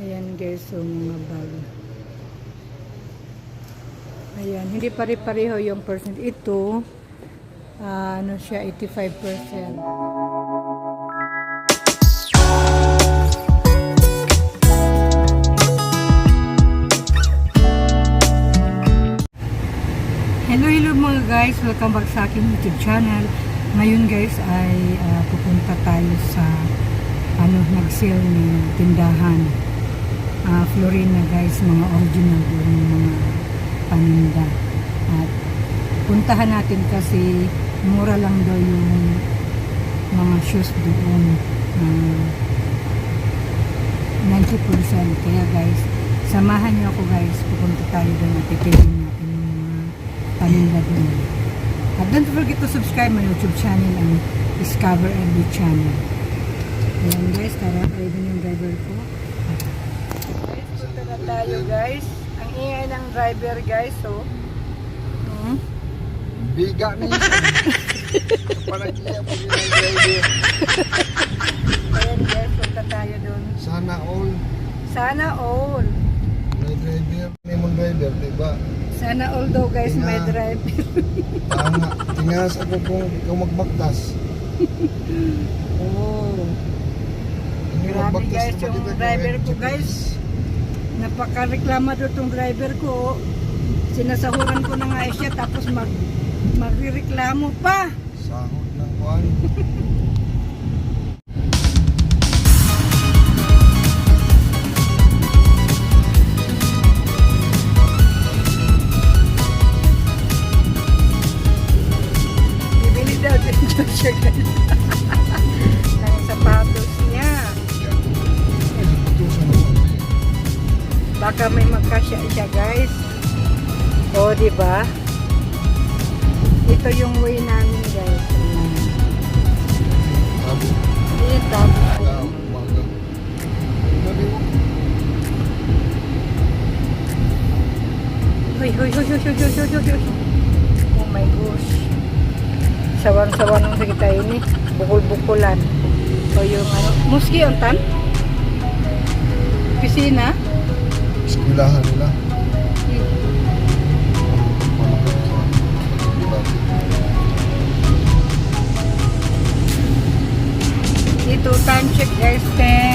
Ayan guys, so mga bag. Ayan, hindi pare-pareho yung percent. Ito, ah, ano siya, 85%. Hello, hello guys. Welcome back sa aking YouTube channel. Ngayon guys ay ah, pupunta tayo sa ano, nag-sale ng tindahan. Ah, Florina guys, mga original doon ng mga paninda. At puntahan natin kasi mura lang daw yung mga shoes doon. Ah, 90%. Kaya guys, samahan niyo ako guys. Pupunta tayo doon at titignan natin yung mga paninda doon. At don't forget to subscribe my YouTube channel ang Discover Every Channel. Ayan guys, tara, na yung driver ko. Guys, tayo guys. Ang ingay ng driver guys, so. Hmm? Biga na yun. Parang iya po yun ang driver. Ayan guys, punta tayo doon. Sana all. Sana all. May driver. May mong driver, di ba? Sana all daw guys may Ina. driver. Tama. Tingas ako kung ikaw magbaktas. oh. Hindi Grabe magbaktas guys, yung driver ko GPS. Guys. Napaka-reklamado tong driver ko. Sinasahuran ko na nga siya tapos mag magrereklamo pa. Sahod ng kuhan. Bibili daw din siya guys. Baka may magkasya siya guys. O, di ba? Ito yung way namin guys. Mo, Hoy, hoy, hoy, hoy, hoy, hoy, hoy, hoy, hoy. Oh my gosh. Sawan-sawan ng kita ini. Bukol-bukulan. O yung ano. Muski yung tan? Pisina? Eskwelahan nila. Dito, time check guys, 10.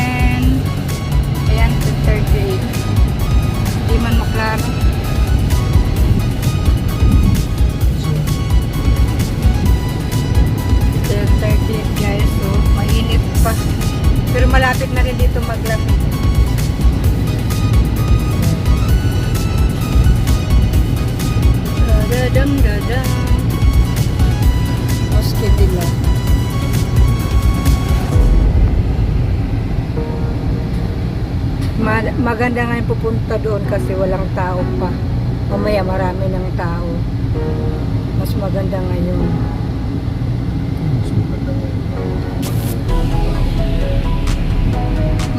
Moske nila. Ma- maganda nga yung pupunta doon kasi walang tao pa. Mamaya marami ng tao. Mas maganda ngayon. mas maganda ngayon.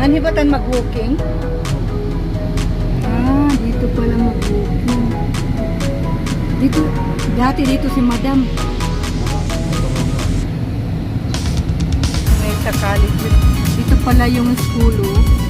Ngani ba tayo mag-walking? Ah, dito pala mag-walking. Dito, dati dito si Madam. Sa college. Dito pala yung school, oh.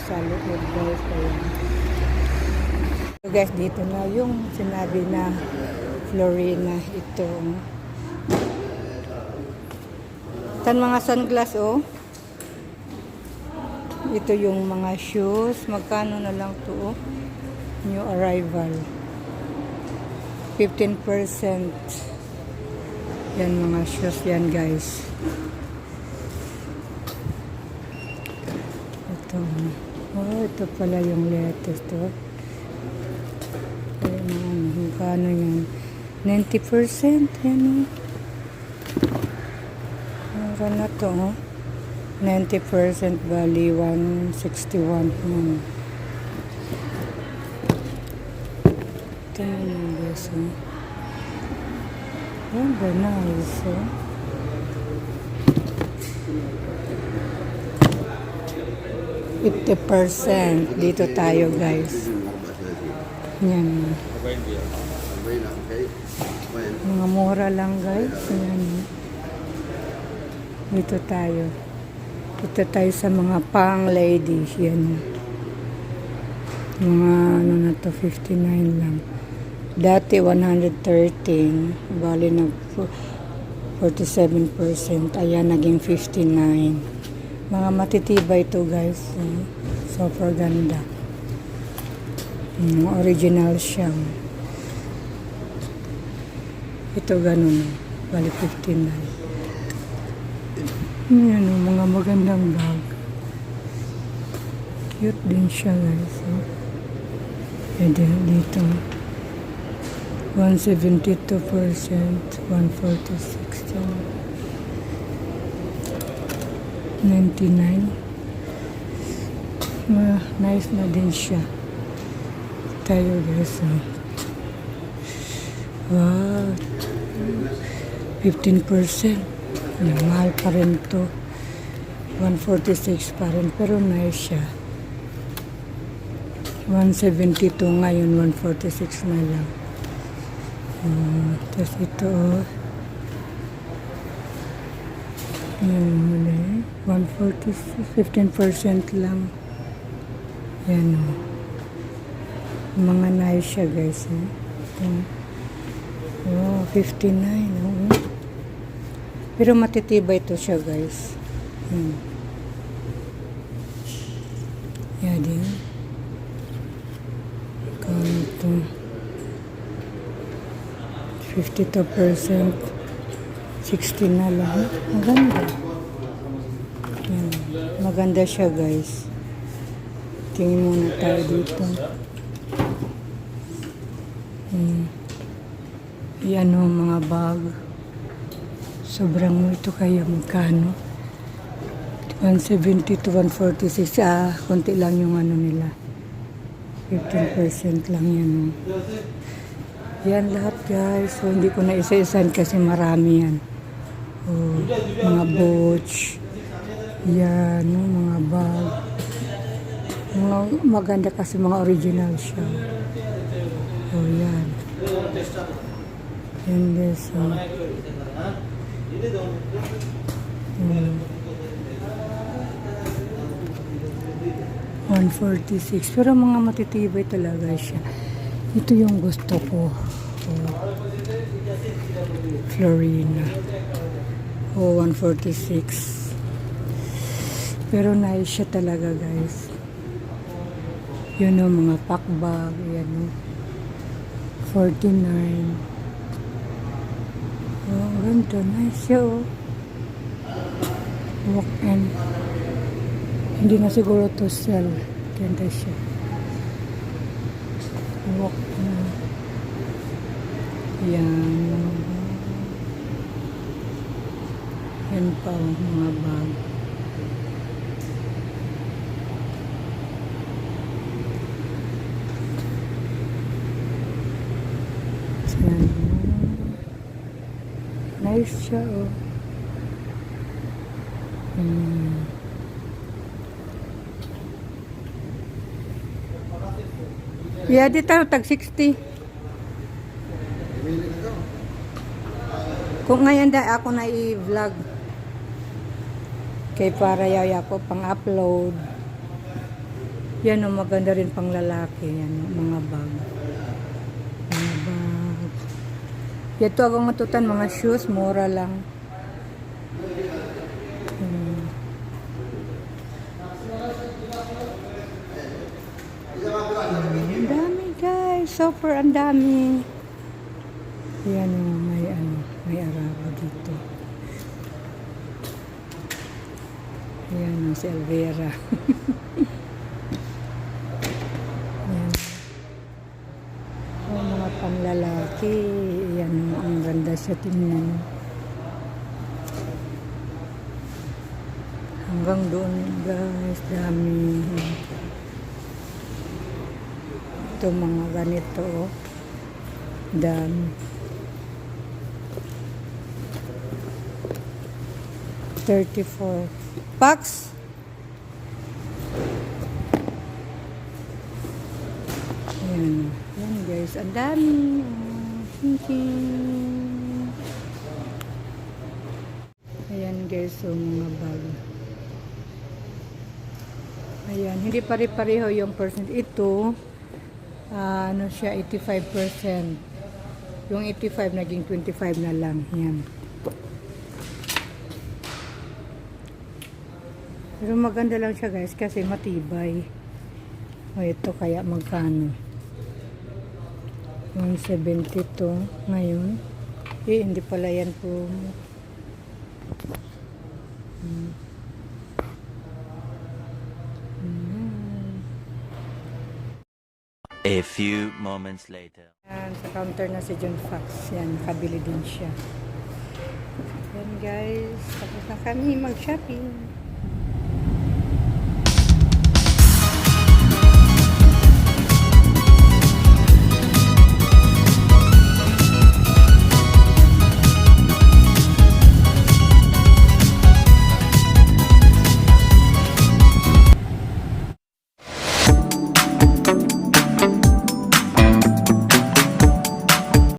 Sa loob guys. Ayan. So guys, dito na yung sinabi na Florina ito. Tan mga sunglass oh. Ito yung mga shoes. Magkano na lang to oh. New arrival. 15%. Yan mga shoes yan guys. Ito. Oh, ito pala yung latest to. Ayan, ano, magkano yan? 90%. Yan oh. Mura na to oh. 90% bali 161 yan. Ito yung guys oh. Ba nice oh. Fifty percent dito tayo guys. Yan. Mga mura lang guys. Ayan. Dito tayo. Dito tayo sa mga pang ladies. Yan. Mga ano na to, 59 lang. Dati 113. Bali nag 47%. Ayan, naging 59. Mga matitibay to guys. Eh. Super ganda. Mm, original siya. Ito ganun. Bali 59. Yan o, mga magandang bag. Cute din siya guys. Oh. Pwede dito. 172%, 146 yan. 99. Ah, nice na din siya. Tayo guys. Oh. Wow. 15%. Yung mahal pa rin to. 146 pa rin. Pero nice siya. 172 ngayon, 146 na lang. Uh, Tapos ito, oh. Yan muli. 146, 15% lang. Yan, oh. Mga nice siya, guys. Eh. Yan. Oh, 59. Oh. Pero matitibay to siya, guys. Hmm. Yan din. Kanto. 52%. 60 na lang. Maganda. Yan. Maganda siya, guys. Tingin muna tayo dito. Hmm. Yan o, mga bag. Sobrang ito kaya magkano? 170 to 146. Ah, konti lang yung ano nila. 15% lang yan. Yan lahat guys. So, hindi ko na isa-isan kasi marami yan. Oh, mga boots. Yan, oh, mga bag. Mga maganda kasi mga original siya. Oh, yan. Yan guys. Oh. Hmm. 146. Pero mga matitibay talaga siya. Ito yung gusto ko. Oh. Florina. Oh, 146. Pero nice siya talaga guys. Yun o, mga pack bag. Yan o. 49. Oh, ganda. Nice siya oh. Walk in. Hindi na siguro to sell. Ganda siya. Walk in. Yan. Yan pa oh, mga bag. Nice siya oh. Hmm. Yeah, dito tag 60. pumili na ka. Kung ngayon dahil ako na i-vlog. Kay para yaya ko pang upload. Yan o, maganda rin pang lalaki. Yan mga bag. Mga bag. Ito akong matutan, mga shoes, mura lang. Hmm. Dami guys, super ang dami. Yan o, may ano, may araba dito. Yan o, si Alvera. Yan. Oh, mga panlalaki. Yan o, ang ganda siya tingnan. Hanggang doon guys, dami. Ito mga ganito oh. Dami. Thirty-four. Pax? Ayan. Ayan guys. Ang dami. Thank. Ayan guys. So mga bag. Ayan. Hindi pare-pareho yung percent. Ito, ah, ano siya, 85%. Yung 85 naging 25 na lang. Yan. Pero maganda lang siya guys kasi matibay. O ito kaya magkano? 172 ngayon. Eh, hindi pala yan po. Hmm. Hmm. A few moments later. Yan, sa counter na si John Fox. Yan, nakabili din siya. Yan guys, tapos na kami mag-shopping.